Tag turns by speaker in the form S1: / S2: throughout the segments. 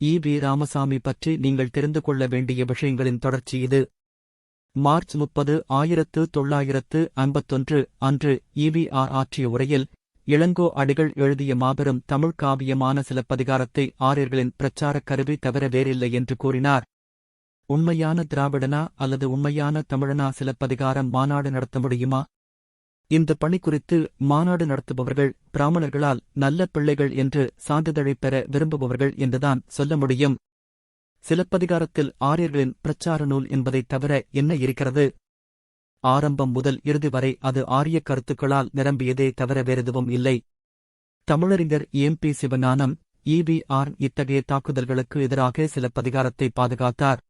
S1: இ. We Ramasamy பற்றி நீங்கள் தெரிந்து கொள்ள வேண்டிய விஷயங்களின் தொடர்ச்சி இது. மார்ச் முப்பது ஆயிரத்து தொள்ளாயிரத்து ஐம்பத்தொன்று அன்று ஈவிஆர் ஆற்றிய உரையில் இளங்கோ அடிகள் எழுதிய மாபெரும் தமிழ் காவியமான சிலப்பதிகாரத்தை ஆரியர்களின் பிரச்சாரக் கருவி தவிர வேறில்லை என்று கூறினார். உண்மையான திராவிடனா அல்லது உண்மையான தமிழனா சிலப்பதிகாரம் மாநாடு நடத்த முடியுமா? இந்த பணி குறித்து மாநாடு நடத்துபவர்கள் பிராமணர்களால் நல்ல பிள்ளைகள் என்று சான்றிதழைப் பெற விரும்புபவர்கள் என்றுதான் சொல்ல முடியும். சிலப்பதிகாரத்தில் ஆரியர்களின் பிரச்சார நூல் என்பதைத் தவிர என்ன இருக்கிறது? ஆரம்பம் முதல் இறுதி வரை அது ஆரிய கருத்துக்களால் நிரம்பியதே தவிர வேறெதுவும் இல்லை. தமிழறிஞர் எம் பி சிவஞானம் இபிஆர் இத்தகைய தாக்குதல்களுக்கு எதிராக சிலப்பதிகாரத்தை பாதுகாத்தார்.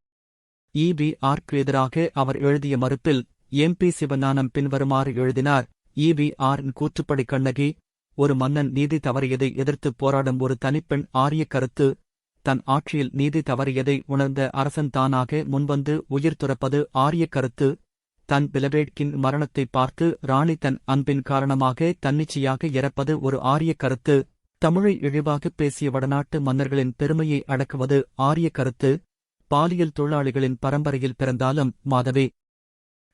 S1: இபிஆர்க்கு ஆர்க்கு எதிராக அவர் எழுதிய மறுப்பில் எம்பி சிவஞானம் பின்வருமாறு எழுதினார். இ கூற்றுப்படி கண்ணகி ஒரு மன்னன் நீதி தவறியதை எதிர்த்துப் போராடும் ஒரு தனிப்பெண் ஆரிய கருத்து தன் ஆட்சியில் நீதி தவறியதை உணர்ந்த அரசன் தானாக முன்வந்து உயிர் துறப்பது ஆரிய கருத்து தன் பிலவேட்கின் மரணத்தை பார்த்து ராணி தன் அன்பின் காரணமாக தன்னிச்சையாக இறப்பது ஒரு ஆரிய கருத்து தமிழை இழிவாகப் பேசிய வடநாட்டு மன்னர்களின் பெருமையை அடக்குவது ஆரிய கருத்து பாலியல் தொழிலாளிகளின் பரம்பரையில் பிறந்தாலும் மாதவே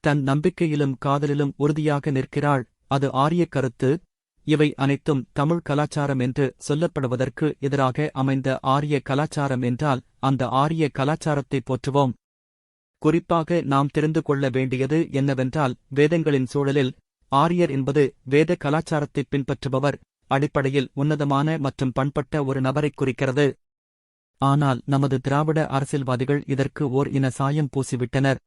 S1: தன் நம்பிக்கையிலும் காதலிலும் உறுதியாக நிற்கிறாள். அது ஆரிய கருத்து. இவை அனைத்தும் தமிழ் கலாச்சாரம் என்று சொல்லப்படுவதற்கு எதிராக அமைந்த ஆரிய கலாச்சாரம் என்றால் அந்த ஆரிய கலாச்சாரத்தை போற்றுவோம். குறிப்பாக நாம் தெரிந்து கொள்ள வேண்டியது என்னவென்றால் வேதங்களின் சூழலில் ஆரியர் என்பது வேத கலாச்சாரத்தை பின்பற்றுபவர் அடிப்படையில் உன்னதமான மற்றும் பண்பட்ட ஒரு நபரைக் குறிக்கிறது. ஆனால் நமது திராவிட அரசியல்வாதிகள் இதற்கு ஓர் இன சாயம் பூசிவிட்டனர்.